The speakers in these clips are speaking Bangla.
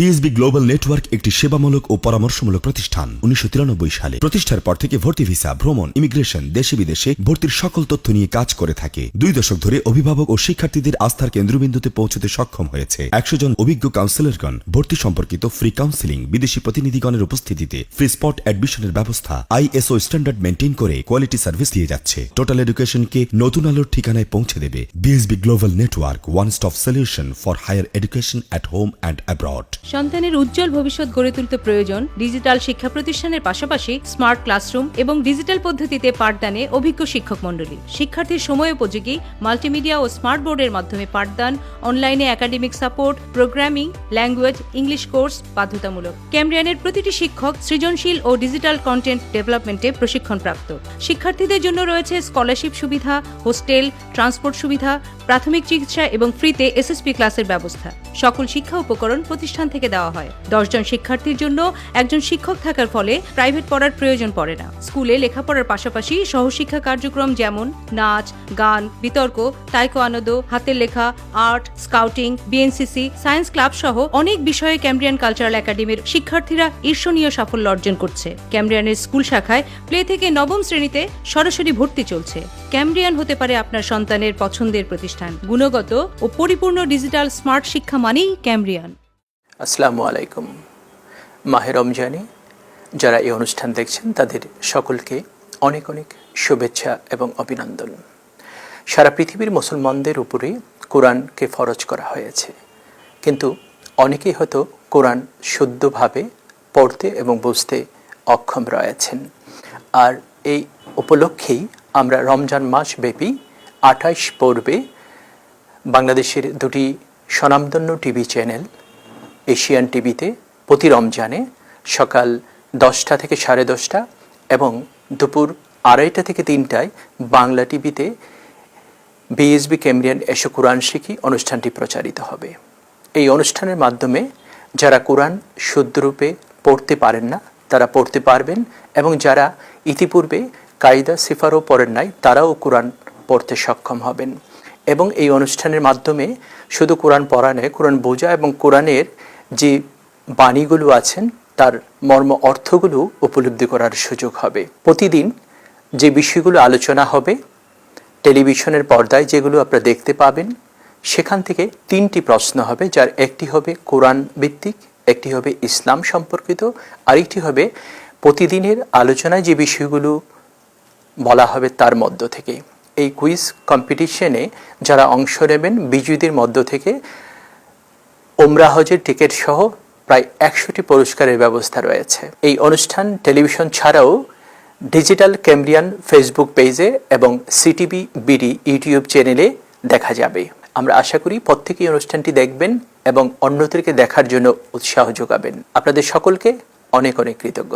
বিএসবি গ্লোবাল নেটওয়ার্ক একটি সেবামূলক ও পরামর্শমূলক প্রতিষ্ঠান, উনিশশো তিরানব্বই সালে। প্রতিষ্ঠার পর থেকে ভর্তি ভিসা, ভ্রমণ, ইমিগ্রেশন, দেশে বিদেশে ভর্তির সকল তথ্য নিয়ে কাজ করে থাকে। দুই দশক ধরে অভিভাবক ও শিক্ষার্থীদের আস্থার কেন্দ্রবিন্দুতে পৌঁছতে সক্ষম হয়েছে। একশো জন অভিজ্ঞ কাউন্সিলরগণ ভর্তি সম্পর্কিত ফ্রি কাউন্সিলিং বিদেশি প্রতিনিধিগণের উপস্থিতিতে ফ্রি স্পট অ্যাডমিশনের ব্যবস্থা আইএসও স্ট্যান্ডার্ড মেনটেন করে কোয়ালিটি সার্ভিস দিয়ে যাচ্ছে। টোটাল এডুকেশনকে নতুন আলোর ঠিকানায় পৌঁছে দেবে BSB global network one stop solution for higher education at home and abroad সন্তানের উজ্জ্বল ভবিষ্যৎ গড়ে তুলতে প্রয়োজন ডিজিটাল শিক্ষা প্রতিষ্ঠানের পাশাপাশি স্মার্ট ক্লাসরুম এবং ডিজিটাল পদ্ধতিতে পাঠদানে অভিজ্ঞ শিক্ষক মণ্ডলী। শিক্ষার্থীর সময় উপযোগী, মাল্টিমিডিয়া ও স্মার্ট বোর্ডের মাধ্যমে পাঠদান, অনলাইনে academic support, programming, language, English course বাধ্যতামূলক। ক্যামব্রিয়ানের প্রতিটি শিক্ষক সৃজনশীল ও ডিজিটাল কন্টেন্ট ডেভেলপমেন্টে প্রশিক্ষণপ্রাপ্ত। শিক্ষার্থীদের জন্য রয়েছে স্কলারশিপ সুবিধা, হোস্টেল, ট্রান্সপোর্ট সুবিধা, প্রাথমিক চিকিৎসা এবং ফ্রিতে এসএসপি ক্লাসের ব্যবস্থা। সকল শিক্ষা উপকরণ প্রতিষ্ঠান থেকে দেওয়া হয়। দশজন শিক্ষার্থীর জন্য একজন শিক্ষক থাকার ফলে প্রাইভেট পড়ার প্রয়োজন পড়ে না। স্কুলে লেখাপড়ার পাশাপাশি সহশিক্ষা কার্যক্রম যেমন নাচ, গান, বিতর্ক তাইকো আনন্দ হাতের লেখা, art, scouting BNCC science club সহ অনেক বিষয়ে ক্যামব্রিয়ান কালচারাল একাডেমির শিক্ষার্থীরা ঈর্ষণীয় সাফল্য অর্জন করছে। ক্যামব্রিয়ানের স্কুল শাখায় প্লে থেকে নবম শ্রেণীতে সরাসরি ভর্তি চলছে। ক্যামব্রিয়ান হতে পারে আপনার সন্তানের পছন্দের প্রতিষ্ঠান। গুণগত ও পরিপূর্ণ ডিজিটাল স্মার্ট শিক্ষা মানেই ক্যামব্রিয়ান। আসসালামু আলাইকুম। মাহে রমজানে যারা এই অনুষ্ঠান দেখছেন, তাদের সকলকে অনেক অনেক শুভেচ্ছা এবং অভিনন্দন। সারা পৃথিবীর মুসলমানদের উপরে কোরআনকে ফরজ করা হয়েছে। কিন্তু অনেকেই হয়তো কোরআন শুদ্ধভাবে পড়তে এবং বুঝতে অক্ষম রয়েছেন। আর এই উপলক্ষেই আমরা রমজান মাস ব্যাপী আঠাইশ পর্বে বাংলাদেশের দুটি স্বনামধন্য টিভি চ্যানেল এশিয়ান টিভিতে প্রতি রমজানে সকাল দশটা থেকে সাড়ে দশটা এবং দুপুর আড়াইটা থেকে তিনটায় বাংলা টিভিতে বিএসবি ক্যামরিয়ান এসো কোরআন শিখি অনুষ্ঠানটি প্রচারিত হবে। এই অনুষ্ঠানের মাধ্যমে যারা কোরআন শুদ্ধরূপে পড়তে পারেন না, তারা পড়তে পারবেন এবং যারা ইতিপূর্বে কায়দা, সিফারও পড়েন নাই, তারাও কোরআন পড়তে সক্ষম হবেন। এবং এই অনুষ্ঠানের মাধ্যমে শুধু কোরআন পড়া নয়, কোরআন বোঝা এবং কোরআনের যে বাণীগুলো আছেন, তার মর্ম অর্থগুলো উপলব্ধি করার সুযোগ হবে। প্রতিদিন যে বিষয়গুলো আলোচনা হবে, টেলিভিশনের পর্দায় যেগুলো আপনারা দেখতে পাবেন, সেখান থেকে তিনটি প্রশ্ন হবে, যার একটি হবে কোরআন ভিত্তিক, একটি হবে ইসলাম সম্পর্কিত আরেকটি হবে প্রতিদিনের আলোচনায় যে বিষয়গুলো বলা হবে তার মধ্য থেকে। এই কুইজ কম্পিটিশনে যারা অংশ নেবেন, বিজয়ীদের মধ্য থেকে ওমরা হজের টিকিট সহ প্রায় একশোটি পুরস্কারের ব্যবস্থা রয়েছে। এই অনুষ্ঠান টেলিভিশন ছাড়াও ডিজিটাল ক্যামরিয়ান ফেসবুক পেজে এবং সিটিভি, বিডি, ইউটিউব চ্যানেলে দেখা যাবে। আমরা আশা করি প্রত্যেকেই অনুষ্ঠানটি দেখবেন এবং অন্যদেরকে দেখার জন্য উৎসাহ যোগাবেন। আপনাদের সকলকে অনেক অনেক কৃতজ্ঞ।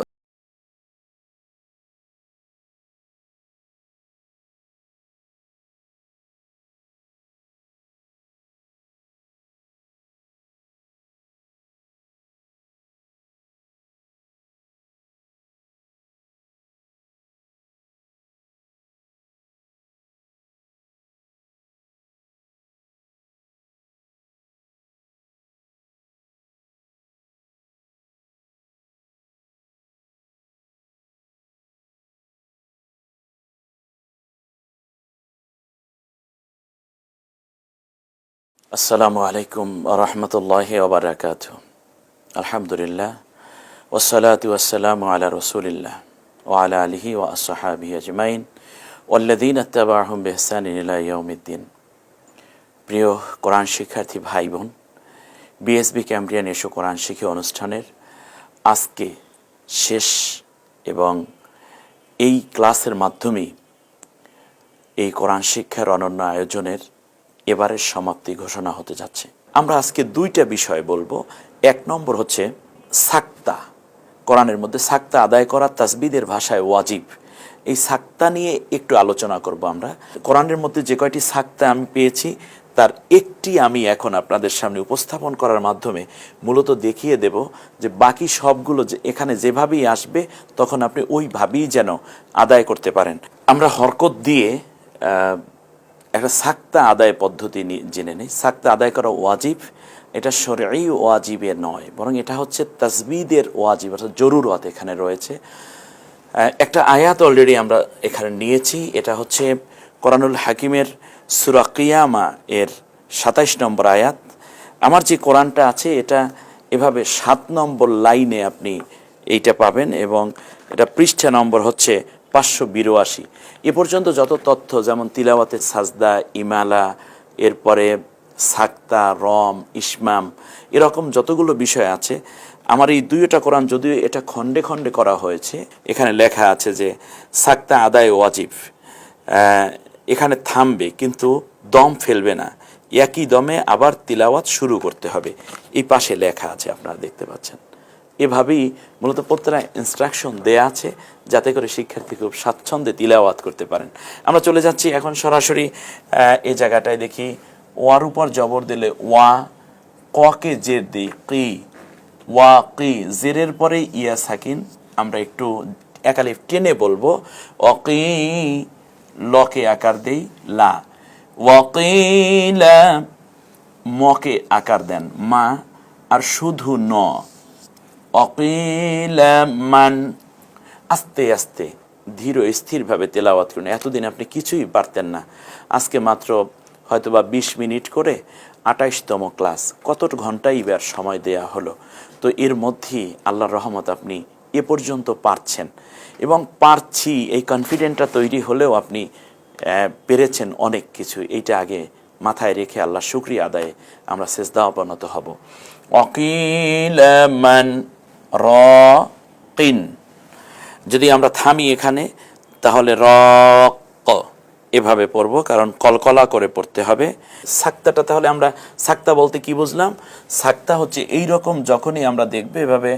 আসসালামু আলাইকুম রহমতুল্লাহ ওবরাকাত আলহামদুলিল্লাহ ওসালাতু ওয়াসালাম আলা রসুলিল্লাহ ও আলা আলিহি ও আসহাবি আজমাইন। ওল্লাদিন আত্তাবাহম বেহসান প্রিয় কোরআন শিক্ষার্থী ভাই বোন বিএসবি ক্যাম্ব্রিয়ান এসো কোরআন শিখি অনুষ্ঠানের আজকে শেষ এবং এই ক্লাসের মাধ্যমে এই কোরআন শিক্ষার অনন্য আয়োজনের এবারের সমাপ্তি ঘোষণা হতে যাচ্ছে। আমরা আজকে দুইটা বিষয় বলব। এক নম্বর হচ্ছে সাক্তা। কোরআনের মধ্যে সাক্তা আদায় করা তাসবিদের ভাষায় ওয়াজিব। এই সাক্তা নিয়ে একটু আলোচনা করব আমরা। কোরআনের মধ্যে যে কয়টি সাক্তা আমি পেয়েছি, তার একটি আমি এখন আপনাদের সামনে উপস্থাপন করার মাধ্যমে মূলত দেখিয়ে দেব যে বাকি সবগুলো যে এখানে যেভাবেই আসবে, তখন আপনি ওইভাবেই যেন আদায় করতে পারেন। আমরা হরকত দিয়ে একটা সাক্তা আদায় পদ্ধতি জেনে নেই। সাক্তা আদায় করা ওয়াজিব, এটা শরী ওয়াজিবে নয়, বরং এটা হচ্ছে তাজবিদের ওয়াজিব, অর্থাৎ জরুরত এখানে রয়েছে। একটা আয়াত অলরেডি আমরা এখানে নিয়েছি, এটা হচ্ছে কোরআনুল হাকিমের সুরা কিয়ামা এর সাতাইশ নম্বর আয়াত। আমার যে কোরআনটা আছে, এটা এভাবে সাত নম্বর লাইনে আপনি এইটা পাবেন এবং এটা পৃষ্ঠা নম্বর হচ্ছে পাঁচশো বিরাশি। এ পর্যন্ত যত তথ্য, যেমন তিলাওয়াতের সাজদা, ইমালা, এরপরে সাক্তা, রম, ইসমাম, এরকম যতগুলো বিষয় আছে, আমার এই দুইটা কোরআন যদিও এটা খণ্ডে খণ্ডে করা হয়েছে, এখানে লেখা আছে যে সাক্তা আদায় ওয়াজিব এখানে থামবে কিন্তু দম ফেলবে না। একই দমে আবার তিলাওয়াত শুরু করতে হবে। এই পাশে লেখা আছে, আপনারা দেখতে পাচ্ছেন। এভাবেই মূলত প্রত্যেকটা ইনস্ট্রাকশন দেয়া আছে যাতে করে শিক্ষার্থী খুব স্বাচ্ছন্দ্যে তিলাওয়াত করতে পারেন। আমরা চলে যাচ্ছি এখন সরাসরি এই জায়গাটায় দেখি, ওয়ার উপর জবর দিলে ওয়া, ককে জের দিই, কি, ওয়া, কি, জেরের পরে ইয়া সাকিন, আমরা একটু একালিফ টেনে বলব, অকি, লকে আকার দেই, লা ওয়াকিলা মকে আকার দেন, মা, আর শুধু ন। অকিলা মান। আস্তে আস্তে, ধীর স্থিরভাবে তেলাওয়াত করুন। এতদিন আপনি কিছুই পারতেন না। আজকে মাত্র হয়তোবা বিশ মিনিট করে আটাইশতম ক্লাস। কত ঘন্টাই এবার সময় দেয়া হলো। তো এর মধ্যেই আল্লাহর রহমত আপনি এ পর্যন্ত পারছেন। এবং পারছি, এই কনফিডেন্টটা তৈরি হলেও আপনি পেরেছেন অনেক কিছু। এইটা আগে মাথায় রেখে আল্লাহ শুক্রিয়া আদায়ে আমরা শেষদা অবনত হব। অকিল মান। র কিন যদি আমরা থামি এখানে, তাহলে র ক এভাবে পড়ব, কারণ কলকলা করে পড়তে হবে। সাক্তাটা তাহলে আমরা, সাক্তা বলতে কি বুঝলাম? সাক্তা হচ্ছে এই রকম যখনই আমরা দেখবে, এভাবে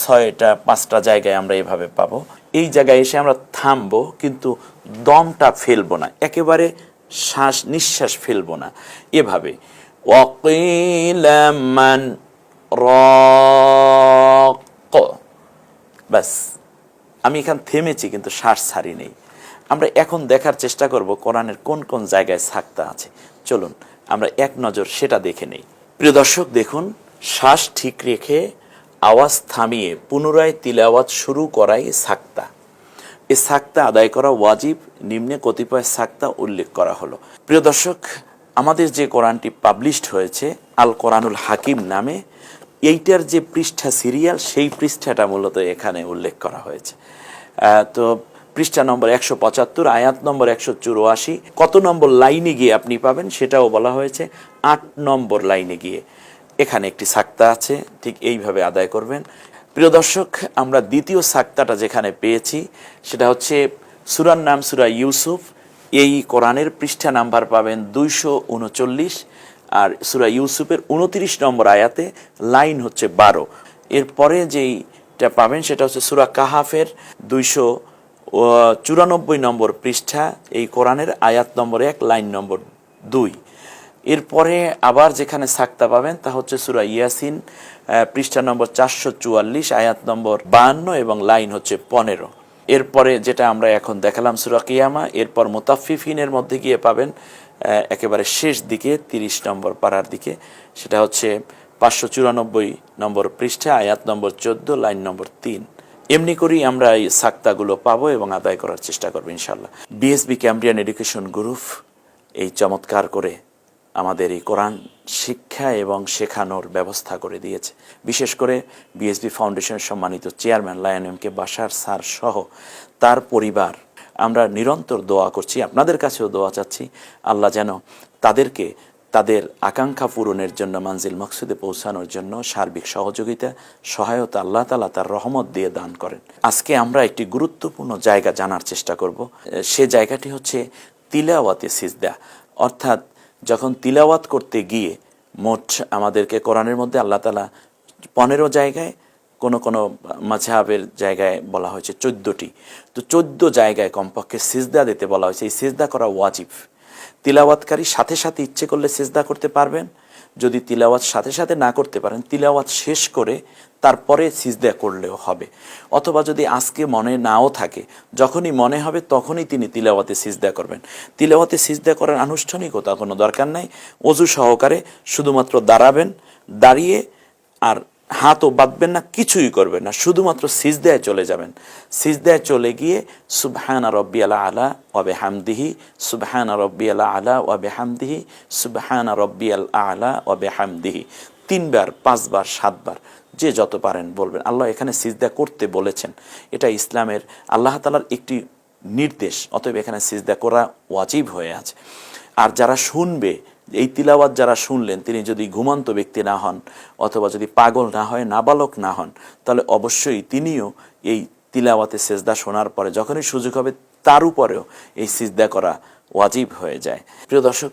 ছয়টা, পাঁচটা জায়গায় আমরা এভাবে পাবো। এই জায়গায় এসে আমরা থামবো, কিন্তু দমটা ফেলব না, একেবারে শ্বাস নিঃশ্বাস ফেলব না। এভাবে, ওয়াকিলামান রক। ব্যাস, আমি এখান থেমেছি, কিন্তু শ্বাস ছাড়ি নেই আমরা এখন দেখার চেষ্টা করব কোরআনের কোন কোন জায়গায় সাক্তা আছে। চলুন, আমরা এক নজর সেটা দেখে নেই। প্রিয় দর্শক, দেখুন, শ্বাস ঠিক রেখে আওয়াজ থামিয়ে পুনরায় তিলাওয়াত শুরু করাই সাক্তা এ সাক্তা আদায় করা ওয়াজিব, নিম্নে কতিপয় সাক্তা উল্লেখ করা হলো। প্রিয় দর্শক, আমাদের যে কোরআনটি পাবলিশড হয়েছে, আল কোরআনুল হাকিম নামে এইটার যে পৃষ্ঠা সিরিয়াল, সেই পৃষ্ঠাটা মূলত এখানে উল্লেখ করা হয়েছে। তো পৃষ্ঠা নম্বর একশো পঁচাত্তর, আয়াত নম্বর একশো চুরাশি, কত নম্বর লাইনে গিয়ে আপনি পাবেন সেটাও বলা হয়েছে। আট নম্বর লাইনে গিয়ে এখানে একটি সাক্তা আছে, ঠিক এইভাবে আদায় করবেন। প্রিয় দর্শক, আমরা দ্বিতীয় সাক্তাটা যেখানে পেয়েছি, সেটা হচ্ছে সুরার নাম সুরা ইউসুফ। এই কোরআনের পৃষ্ঠা নাম্বার পাবেন দুইশো উনচল্লিশ। আর সুরা ইউসুফের উনত্রিশ নম্বর আয়াতে লাইন হচ্ছে বারো। এরপরে যেইটা পাবেন সেটা হচ্ছে সুরা কাহাফের দুইশো চুরানব্বই নম্বর পৃষ্ঠা, এই কোরআনের আয়াত নম্বর এক, লাইন নম্বর দুই। এরপরে আবার যেখানে সাক্তা পাবেন তা হচ্ছে সুরা ইয়াসিন পৃষ্ঠা নম্বর চারশো চুয়াল্লিশ, আয়াত নম্বর বাহান্ন এবং লাইন হচ্ছে পনেরো। এরপরে যেটা আমরা এখন দেখালাম সুরা কিয়ামা, এরপর মোতাফিফিনের মধ্যে গিয়ে পাবেন একেবারে শেষ দিকে, তিরিশ নম্বর পাড়ার দিকে। সেটা হচ্ছে পাঁচশো চুরানব্বই নম্বর পৃষ্ঠা, আয়াত নম্বর চোদ্দ, লাইন নম্বর তিন। এমনি করেই আমরা এই সাক্তাগুলো পাবো এবং আদায় করার চেষ্টা করব ইনশাল্লাহ বিএসবি ক্যাম্ব্রিয়ান এডুকেশন গ্রুপ এই চমৎকার করে আমাদের এই কোরআন শিক্ষা এবং শেখানোর ব্যবস্থা করে দিয়েছে। বিশেষ করে বিএসবি ফাউন্ডেশনের সম্মানিত চেয়ারম্যান লায়ন এম কে বাসার স্যার সহ তার পরিবার আমরা নিরন্তর দোয়া করছি, আপনাদের কাছেও দোয়া চাচ্ছি, আল্লাহ যেন তাদেরকে তাদের আকাঙ্ক্ষা পূরণের জন্য, মানজিল মকসুদে পৌঁছানোর জন্য সার্বিক সহযোগিতা, সহায়তা আল্লাহ তালা তার রহমত দিয়ে দান করেন। আজকে আমরা একটি গুরুত্বপূর্ণ জায়গা জানার চেষ্টা করব। সে জায়গাটি হচ্ছে তিলাওয়াতে সিজদা। অর্থাৎ যখন তিলাওয়াত করতে গিয়ে মোট আমাদেরকে কোরআনের মধ্যে আল্লাহ তালা পনেরো জায়গায় কোনো কোনো মাঝহাবের জায়গায় বলা হয়েছে চোদ্দোটি। তো চোদ্দ জায়গায় কমপক্ষে সিজদা দিতে বলা হয়েছে। এই সিজদা করা ওয়াজিব। তিলাওয়াতকারী সাথে সাথে ইচ্ছে করলে সিজদা করতে পারবেন। যদি তিলাওয়াত সাথে সাথে না করতে পারেন, তিলাওয়াত শেষ করে তারপরে সিজদা করলেও হবে। অথবা যদি আজকে মনে নাও থাকে, যখনই মনে হবে তখনই তিনি তিলাওয়াতে সিজদা করবেন। তিলাওয়াতে সিজদা করার আনুষ্ঠানিকতা কোনো দরকার নাই। অজু সহকারে শুধুমাত্র দাঁড়াবেন, দাঁড়িয়ে আর হাতও বাঁধবেন না, কিছুই করবেন না। শুধুমাত্র সিজদায় চলে যাবেন। সিজদায় চলে গিয়ে সুবহানা রব্বি আলা আলা ওয়াবে হামদিহি সুবহানা রব্বি আলা আলা ওয়াবে হামদিহি সুবহানা রব্বি আল আলা ওয়াবে হামদিহি তিনবার, পাঁচবার, সাতবার, যে যত পারেন বলবেন। আল্লাহ এখানে সিজদা করতে বলেছেন। এটা ইসলামের আল্লাহ তালার একটি নির্দেশ, অতএব এখানে সিজদা করা ওয়াজিব হয়ে আছে। আর যারা শুনবে এই তিলাওয়াত যারা শুনলেন, তিনি যদি ঘুমন্ত ব্যক্তি না হন অথবা যদি পাগল না হয়, নাবালক না হন, তাহলে অবশ্যই তিনিও এই তিলাওয়াতে সেজদা শোনার পরে যখনই সুযোগ হবে, তার উপরেও এই সিজদা করা ওয়াজিব হয়ে যায়। প্রিয় দর্শক,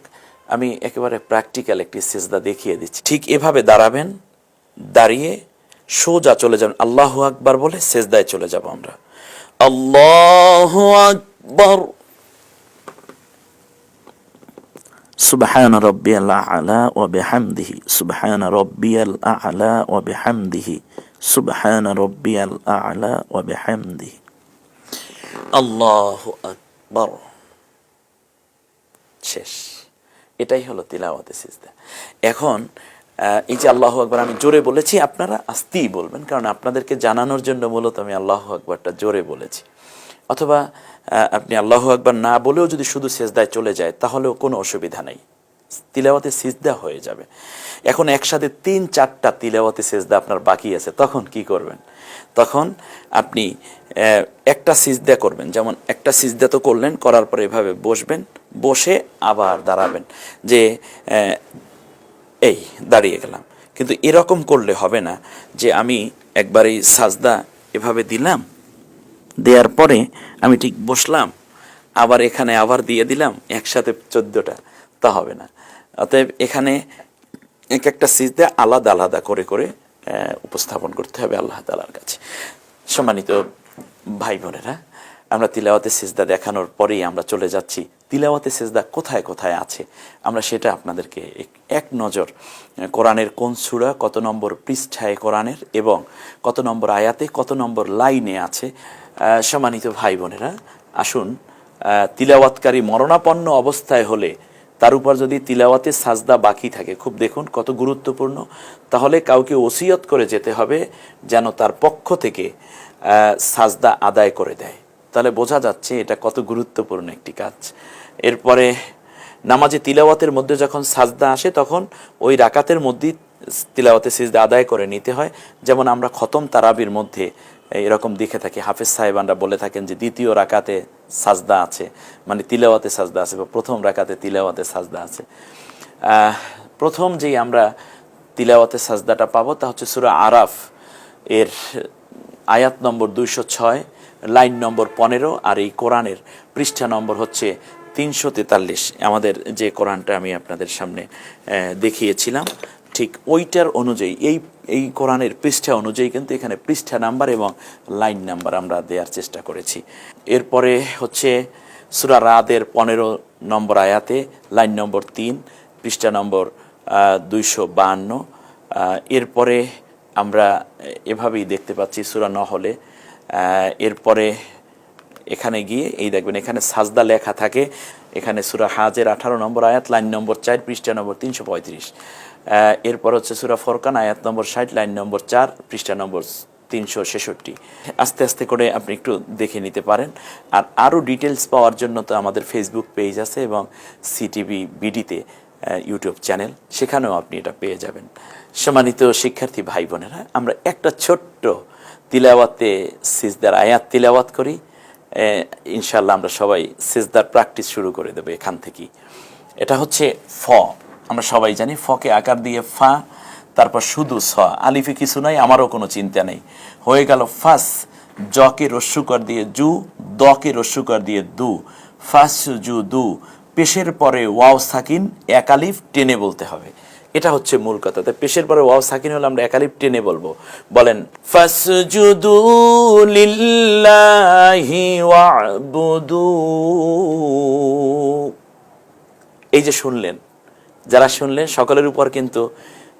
আমি একেবারে প্র্যাকটিক্যাল একটি সেজদা দেখিয়ে দিচ্ছি। ঠিক এভাবে দাঁড়াবেন, দাঁড়িয়ে সোজা চলে যাবেন। আল্লাহ আকবার বলে সেজদায় চলে যাব আমরা। আল্লাহ আকবর। سبحان ربي আলা وبحمده سبحان ربي রব্বিয়াল وبحمده سبحان ربي সুবহান وبحمده الله ও শেষ। এটাই হলো তিলাওয়াতে সিজদা। এখন এই যে আল্লাহ আকবর, আমি জোরে বলেছি, আপনারা আস্তেই বলবেন, কারণ আপনাদেরকে জানানোর জন্য মূলত আমি আল্লাহ আকবরটা জোরে বলেছি। অথবা আপনি আল্লাহ আকবর না বলেও যদি শুধু সেজদায় চলে যায়, তাহলেও কোনো অসুবিধা নেই। তিলাওয়াতে সিজদা হয়ে যাবে। এখন একসাথে তিন, চারটা তিলাওয়াতে সেজদা আপনার বাকি আছে, তখন কি করবেন? তখন আপনি একটা সিজদা করবেন। যেমন একটা সিজদা তো করলেন, করার পরে এভাবে বসবেন, বসে আবার দাঁড়াবেন যে এই দাঁড়িয়ে গেলাম। কিন্তু এরকম করলে হবে না যে, আমি একবার এই সাজদা এভাবে দিলাম দেওয়ার পরে আমি ঠিক বসলাম, আবার এখানে আবার দিয়ে দিলাম, একসাথে চোদ্দোটা, তা হবে না। অতএব এখানে এক একটা সিজদা আলাদা আলাদা করে করে উপস্থাপন করতে হবে আল্লাহ তালার কাছে। সম্মানিত ভাই বোনেরা আমরা তিলাওয়াতে সেজদা দেখানোর পরেই আমরা চলে যাচ্ছি। তিলাওয়াতে সেজদা কোথায় কোথায় আছে? আমরা সেটা আপনাদেরকে এক- নজর কোরআনের কোন সূরা, কত নম্বর পৃষ্ঠায় কোরআনের এবং কত নম্বর আয়াতে, কত নম্বর লাইনে আছে সম্মানিত ভাই বোনেরা, আসুন তিলাওয়াতকারী মরণাপন্ন অবস্থায় হলে তার উপর যদি তিলাওয়াতে সাজদা বাকি থাকে, খুব দেখুন কত গুরুত্বপূর্ণ, তাহলে কাউকে ওসিয়ত করে যেতে হবে যেন তার পক্ষ থেকে সাজদা আদায় করে দেয়। তাহলে বোঝা যাচ্ছে এটা কত গুরুত্বপূর্ণ একটি কাজ। এরপরে নামাজে তিলাওয়াতের মধ্যে যখন সাজদা আসে, তখন ওই রাকাতের মধ্যেই তিলাওয়াতে সিজদা আদায় করে নিতে হয়। যেমন আমরা খতম তারাবির মধ্যে এরকম দেখে থাকি। হাফেজ সাহেবানরা বলে থাকেন যে, দ্বিতীয় রাকাতে সাজদা আছে। মানে তিলাওয়াতে সাজদা আছে বা প্রথম রাকাতে তিলাওয়াতে সাজদা আছে। প্রথম যেই আমরা তিলাওয়াতে সাজদাটা পাবো তা হচ্ছে সুরা আরাফ এর আয়াত নম্বর দুইশো ছয়, লাইন নম্বর পনেরো আর এই কোরআনের পৃষ্ঠা নম্বর হচ্ছে তিনশো তেতাল্লিশ। আমাদের যে কোরআনটা আমি আপনাদের সামনে দেখিয়েছিলাম। ঠিক ওইটার অনুযায়ী, এই এই কোরআনের পৃষ্ঠা অনুযায়ী কিন্তু এখানে পৃষ্ঠা নাম্বার এবং লাইন নাম্বার আমরা দেওয়ার চেষ্টা করেছি। এরপরে হচ্ছে সুরা রাদের পনেরো নম্বর আয়াতে লাইন নম্বর তিন, পৃষ্ঠা নম্বর দুইশো বাহান্ন এরপরে আমরা এভাবেই দেখতে পাচ্ছি সুরা নহলে এরপরে এখানে গিয়ে এই দেখবেন এখানে সাজদা লেখা থাকে। এখানে সুরা হাজের আঠারো নম্বর আয়াত, লাইন নম্বর চার, পৃষ্ঠা নম্বর তিনশো পঁয়ত্রিশ। এরপর হচ্ছে সুরা ফরকান, আয়াত নম্বর ষাট, লাইন নম্বর চার, পৃষ্ঠা নম্বর তিনশো ছেষট্টি। আস্তে আস্তে করে আপনি একটু দেখে নিতে পারেন। আর আরও ডিটেলস পাওয়ার জন্য তো আমাদের ফেসবুক পেজ আছে এবং সিটিভি বিডিতে ইউটিউব চ্যানেল সেখানেও আপনি এটা পেয়ে যাবেন। সম্মানিত শিক্ষার্থী ভাই বোনেরা আমরা একটা ছোট্ট তিলাওয়াতে সিজদার আয়াত তিলাওয়াত করি। ইনশাল্লাহ আমরা সবাই সেজদার প্র্যাকটিস শুরু করে দেবো এখান থেকেই। এটা হচ্ছে ফ। আমরা সবাই জানি ফকে আকার দিয়ে ফা, তারপর শুধু স। আলিফে কিছু নাই, আমারও কোনো চিন্তা নেই। হয়ে গেল ফাস। জকে রস্যুকর দিয়ে জু দকে রস্যুকর দিয়ে দু। ফাস জু দু। পেশের পরে ওয়াও সাকিন, এক আলিফ, টেনে বলতে হবে। এটা হচ্ছে মূল কথা। তাই পেশের পরে ওয়াও সাকিন হলে আমরা একালিফ টেনে বলব। বলেন, ফাসজুদু লিল্লাহি ওয়াবুদু। এই যে শুনলেন, যারা শুনলেন সকলের উপর কিন্তু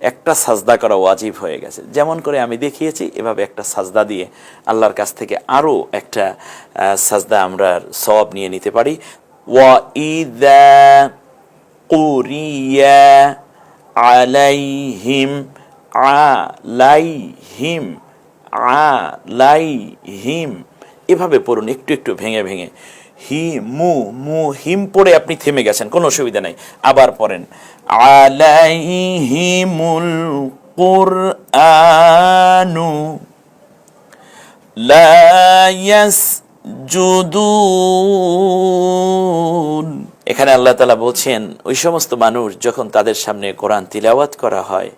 একটা সাজদা করা ওয়াজিব হয়ে গেছে। যেমন করে আমি দেখিয়েছি, এভাবে একটা সাজদা দিয়ে আল্লাহর কাছ থেকে আরও একটা সাজদা আমরা সব নিয়ে নিতে পারি। ওয়া ইদা কুরিয়া আলাইহিম আলাইহিম আলাইহিম। এভাবে পড়ুন, একটু একটু ভেঙে ভেঙে। হি, মু মু, হিম পড়ে আপনি থেমে গেছেন, কোনো অসুবিধা নাই, আবার পড়েন। আলাইহিমুল কুরআনু লা ইয়াসজুদুন। এখানে আল্লাহ তালা বলছেন, ওই সমস্ত মানুষ যখন তাদের সামনে কোরআন তিলাওয়াত করা হয়,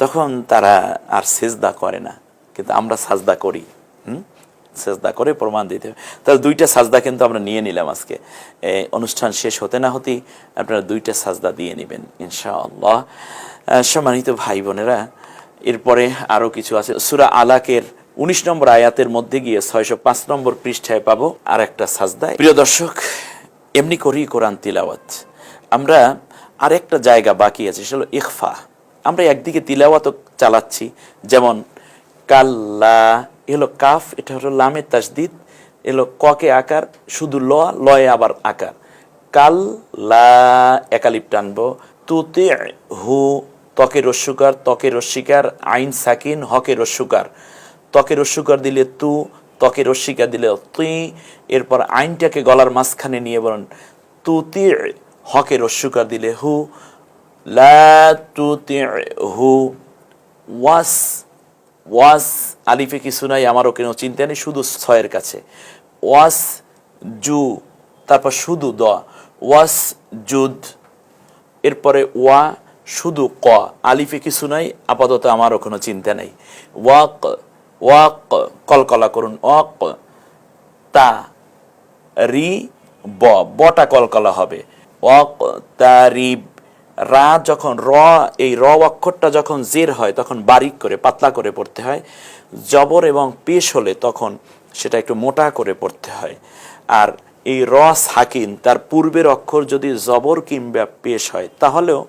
তখন তারা আর সেজদা করে না। কিন্তু আমরা সাজদা করি। হুম? সেজদা করে প্রমাণ দিতে হবে। তাহলে দুইটা সাজদা কিন্তু আমরা নিয়ে নিলাম আজকে। অনুষ্ঠান শেষ হতে না হতেই আপনারা দুইটা সাজদা দিয়ে নেবেন, ইনশাআল্লাহ। সম্মানিত ভাই বোনেরা এরপরে আরও কিছু আছে। সুরা আলাকের উনিশ নম্বর আয়াতের মধ্যে গিয়ে ছয়শো পাঁচ নম্বর পৃষ্ঠায় পাবো আর একটা সাজদায়। প্রিয় দর্শক এমনি করি কোরআন তিলাওয়াত। আমরা আরেকটা জায়গা বাকি আছে, সেটা হলো ইখফা। আমরা একদিকে তিলাওয়াত চালাচ্ছি, যেমন কাল্লা এলো কাফ, এটা হলো লামের তাসদিদ এলো ককে আকার, শুধু ল, লয়ে আবার আকার। কাল লা একালিপ টানবো তুতে হু ত্বকে রস্যুকার ত্বকে রস্যিকার আইন সাকিন, হকে রস্যুকার ত্বকে রস্যুকার দিলে তু ত্বকে রস্যিকার দিলে তুই, এরপর আইনটাকে গলার মাঝখানে নিয়ে বলেন, তুতি হকে রস্যুকার দিলে হু, লা হু, ওয়াস ওয়াস, আলিফে কিছু নাই আমারও কোনো চিন্তা নেই, শুধু ছয়ের কাছে, ওয়াস, জু, তারপর শুধু দ, ওয়াস, জুদ, এরপরে ওয়া, শুধু ক, আলিফে কিছু নাই আপাতত আমারও কোনো চিন্তা নেই, ওয়াক ওয়াক, কলকলা করুন, ওয়াক, তা, রি, ব, বটা কলকলা হবে। ওয়াক তারিব রা যখন র, এই র অক্ষরটা যখন জের হয়, তখন বারিক করে, পাতলা করে পড়তে হয়। জবর এবং পেশ হলে তখন সেটা একটু মোটা করে পড়তে হয়। আর এই র সাকিন, তার পূর্বের অক্ষর যদি জবর কিংবা পেশ হয়, তাহলেও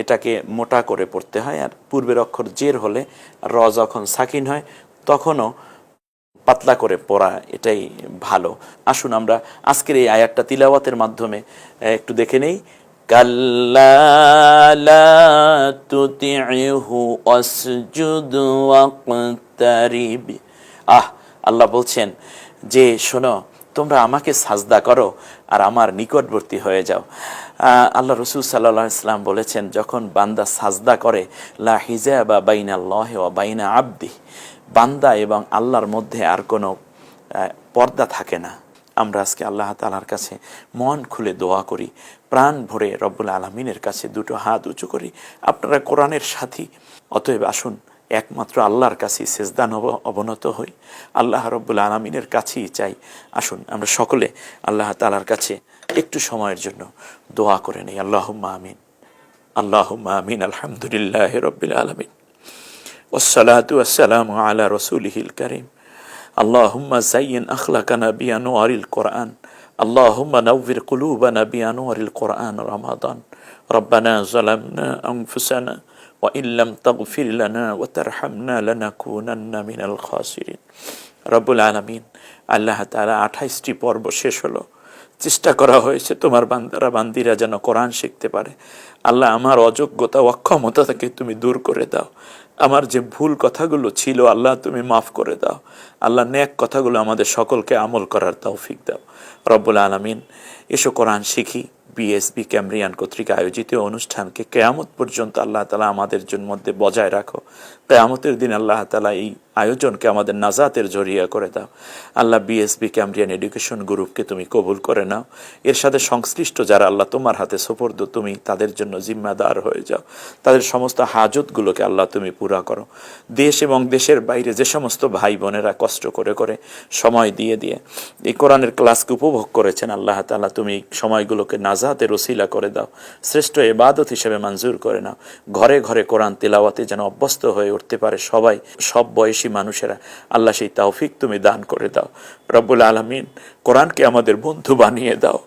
এটাকে মোটা করে পড়তে হয় আর পূর্বের অক্ষর জের হলে র যখন সাকিন হয়, তখনও পাতলা করে পড়া এটাই ভালো। আসুন আমরা আজকের এই আয়াতটা তিলাওয়াতের মাধ্যমে একটু দেখে নেই। আহ, আল্লাহ বলছেন, যে শোনো, তোমরা আমাকে সাজদা করো আর আমার নিকটবর্তী হয়ে যাও। আল্লাহ রসুল সাল্লাহ ইসলাম বলেছেন, যখন বান্দা সাজদা করে, লা হিজাবা বাইনা আল্লাহ ওয়া বাইনা আব্দি বান্দা এবং আল্লাহর মধ্যে আর কোনো পর্দা থাকে না। আমরা আজকে আল্লাহ তালার কাছে মন খুলে দোয়া করি, প্রাণ ভরে রব্বুল আলমিনের কাছে দুটো হাত উঁচু করি। আপনারা কোরআনের সাথী, অতএব আসুন, একমাত্র আল্লাহর কাছেই সেজদান অব- অবনত হই। আল্লাহ রব্বুল আলমিনের কাছেই চাই, আসুন, আমরা সকলে আল্লাহ তালার কাছে একটু সময়ের জন্য দোয়া করে নিই আল্লাহ আমিন আল্লাহ আমিন আলহামদুলিল্লাহ রব্বিল আলমিন والصلاة والسلام على رسوله الكريم اللهم زين أخلاقنا بأنوار القرآن اللهم نور قلوبنا بأنوار القرآن رمضان ربنا ظلمنا أنفسنا وإن لم تغفر لنا وترحمنا لنكونن من الخاسرين رب العالمين আল্লাহ তাআলা আঠাইশটি পর্ব শেষ হলো চেষ্টা করা হয়েছে তোমার বান্দারা, বান্দিরা যেন কোরআন শিখতে পারে। আল্লাহ আমার অযোগ্যতা অক্ষমতা থেকে তুমি দূর করে দাও। আমার যে ভুল কথাগুলো ছিল, আল্লাহ তুমি মাফ করে দাও। আল্লাহ ন্যাক কথাগুলো আমাদের সকলকে আমল করার তৌফিক দাও। রব্বুল আলমিন, এসো কোরআন শিখি। বিএসবি ক্যামরিয়ান কর্তৃক আয়োজিত অনুষ্ঠানকে কেয়ামত পর্যন্ত আল্লাহ তালা আমাদের জন্য মধ্যে বজায় রাখো। কেয়ামতের দিন আল্লাহ তালা এই আয়োজনকে আমাদের নাজাতের জরিয়া করে দাও। আল্লাহ বিএসবি ক্যামরিয়ান এডুকেশন গ্রুপকে তুমি কবুল করে নাও। এর সাথে সংশ্লিষ্ট যারা আল্লাহ তোমার হাতে সোপর্দ, তুমি তাদের জন্য জিম্মাদার হয়ে যাও। তাদের সমস্ত হাজতগুলোকে আল্লাহ তুমি পুরা করো। দেশ এবং দেশের বাইরে যে সমস্ত ভাই বোনেরা কষ্ট করে করে সময় দিয়ে দিয়ে এই কোরআনের ক্লাসকে উপভোগ করেছেন, আল্লাহ তালা তুমি সময়গুলোকে সময়গুলোকে নাজাতের ওসিলা করে দাও। শ্রেষ্ঠ এবাদত হিসেবে মঞ্জুর করে নাও। ঘরে ঘরে কোরআন তেলাওয়াতে যেন অভ্যস্ত হয়ে উঠতে পারে সবাই, সব বয়সী মানুষেরা। আল্লাহ সেই তৌফিক তুমি দান করে দাও। রব্বুল আলমিন কোরআনকে আমাদের বন্ধু বানিয়ে দাও।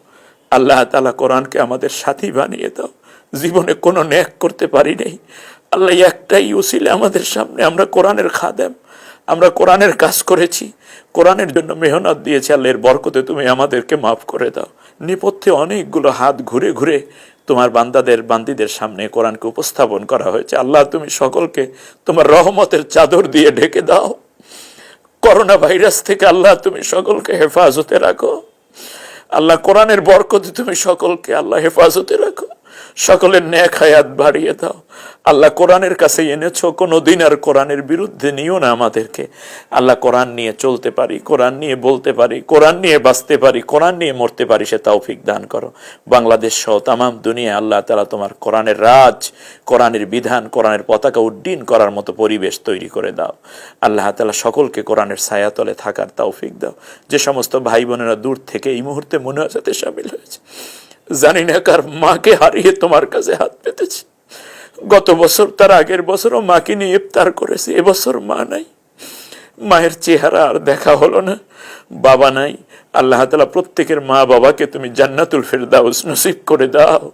আল্লাহ তালা কোরআনকে আমাদের সাথী বানিয়ে দাও। জীবনে কোনো ন্যাক করতে পারি নাই। আল্লাহ একটাই উসিলে আমাদের সামনে। আমরা কোরআনের খাদেম। আমরা কোরআনের কাজ করেছি। কোরআনের জন্য মেহনত দিয়েছি। আল্লাহ এর বরকতে তুমি আমাদেরকে মাফ করে দাও। নেপথ্যে অনেকগুলো হাত ঘুরে ঘুরে তোমার বান্দাদের, বান্দিদের সামনে কোরআনকে উপস্থাপন করা হয়েছে। আল্লাহ, তুমি সকলকে তোমার রহমতের চাদর দিয়ে ঢেকে দাও। করোনা ভাইরাস থেকে আল্লাহ, তুমি সকলকে হেফাজতে রাখো। আল্লাহ, কোরআনের বরকতে তুমি সকলকে আল্লাহ হেফাজতে রাখো। সকলের ন্যাক হায়াত বাড়িয়ে দাও। আল্লাহ কোরআনের কাছে এনেছো কোনো দিন আর কোরআনের বিরুদ্ধে নিও না আমাদেরকে। আল্লাহ কোরআন নিয়ে চলতে পারি, কোরআন নিয়ে বলতে পারি, কোরআন নিয়ে বাঁচতে পারি, কোরআন নিয়ে মরতে পারি, সে তৌফিক দান করো। বাংলাদেশ সহ তাম দুনিয়া আল্লাহ তালা তোমার কোরআনের রাজ, কোরআনের বিধান, কোরআনের পতাকা উড্ডীন করার মতো পরিবেশ তৈরি করে দাও। আল্লাহ তালা সকলকে কোরআনের ছায়াতলে থাকার তৌফিক দাও। যে সমস্ত ভাই বোনেরা দূর থেকে এই মুহূর্তে মনে সাথে সামিল হয়েছে জানি না কার মাকে হারিয়ে তোমার কাছে হাত পেতেছি। গত বছর, তার আগের বছরও মাকে নিয়ে ইফতার করেছে, এবছর মা নাই। মায়ের চেহারা আর দেখা হলো না। বাবা নাই। আল্লাহ তালা প্রত্যেকের মা বাবাকে তুমি জান্নাতুল ফেরদাউস নসিব করে দাও।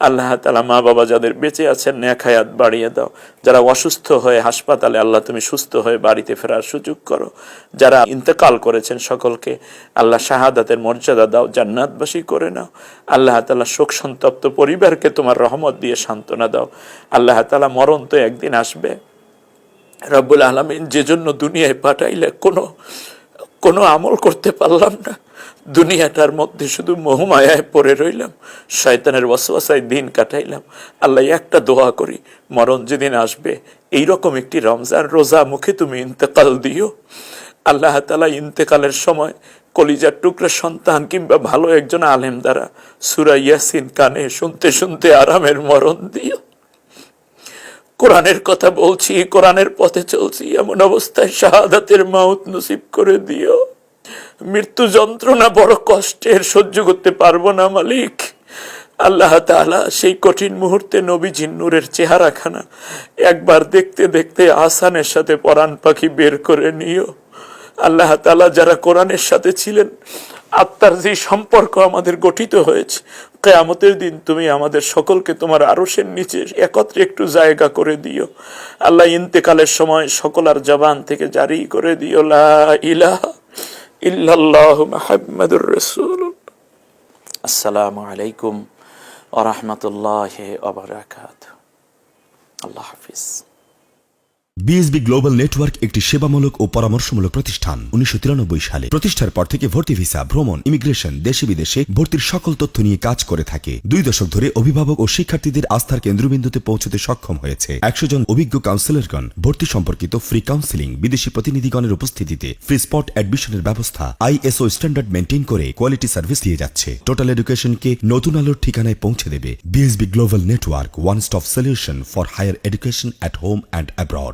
আল্লাহ তালা মা বাবা যাদের বেঁচে আছেন ন্যাখায়াত বাড়িয়ে দাও। যারা অসুস্থ হয়ে হাসপাতালে, আল্লাহ তুমি সুস্থ হয়ে বাড়িতে ফেরার সুযোগ করো। যারা ইন্তেকাল করেছেন সকলকে আল্লাহ শাহাদাতের মর্যাদা দাও, জান্নাতবাসী করে নাও। আল্লাহ তালা শোক সন্তপ্ত পরিবারকে তোমার রহমত দিয়ে সান্ত্বনা দাও। আল্লাহ তালা মরণ তো একদিন আসবে। রব্বুল আলমিন যে জন্য দুনিয়ায় পাঠাইলে কোনো কোনো আমল করতে পারলাম না। দুনিয়াটার মধ্যে শুধু মোহমায়ায় পড়ে রইলাম, শয়তানের বসবাসায় দিন কাটাইলাম। আল্লাহ একটা দোয়া করি, মরণ যেদিন আসবে, এইরকম একটি রমজান রোজা মুখে তুমি ইন্তেকাল দিও। আল্লাহ তালা ইন্তেকালের সময় কলিজার টুকরা সন্তান কিংবা ভালো একজন আলেম দ্বারা সুরা ইয়াসিন কানে শুনতে শুনতে আরামের মরণ দিও। কোরআনের কথা বলছি, কোরআনের পথে চলছি, এমন অবস্থায় শাহাদাতের মাউত নসিব করে দিও। মৃত্যু যন্ত্রণা বড় কষ্টের, সহ্য করতে পারব না মালিক। আল্লাহ তাআলা সেই কঠিন মুহূর্তে নবীজি নূরের চেহারাখানা একবার দেখতে দেখতে আসানের সাথে পরাণ পাখি বের করে নিও। আল্লাহ তাআলা যারা কোরআনের সাথে ছিলেন আত্মার যে সম্পর্ক আমাদের গঠিত হয়েছে, কেয়ামতের দিন তুমি আমাদের সকলকে তোমার আরশের নিচে একত্রে একটু জায়গা করে দিও। আল্লাহ ইন্তেকালের সময় সকল আর জবান থেকে জারি করে দিও। লা রাসূলুল্লাহ। আসসালামু আলাইকুম ওয়া রাহমাতুল্লাহি ওয়া বারাকাতুহু। আল্লাহ হাফিজ। বিএসবি গ্লোবাল নেটওয়ার্ক একটি সেবামূলক ও পরামর্শমূলক প্রতিষ্ঠান। উনিশশো তিরানব্বই সালে প্রতিষ্ঠার পর থেকে ভর্তি ভিসা, ভ্রমণ, ইমিগ্রেশন, দেশে বিদেশে ভর্তির সকল তথ্য নিয়ে কাজ করে থাকে। দুই দশক ধরে অভিভাবক ও শিক্ষার্থীদের আস্থার কেন্দ্রবিন্দুতে পৌঁছতে সক্ষম হয়েছে। একশো জন অভিজ্ঞ কাউন্সিলরগণ ভর্তি সম্পর্কিত ফ্রি কাউন্সিলিং, বিদেশি প্রতিনিধিগণের উপস্থিতিতে ফ্রি স্পট অ্যাডমিশনের ব্যবস্থা আইএসও স্ট্যান্ডার্ড মেনটেন করে কোয়ালিটি সার্ভিস দিয়ে যাচ্ছে। টোটাল এডুকেশনকে নতুন আলোর ঠিকানায় পৌঁছে দেবে BSB global network one stop solution for higher education at home and abroad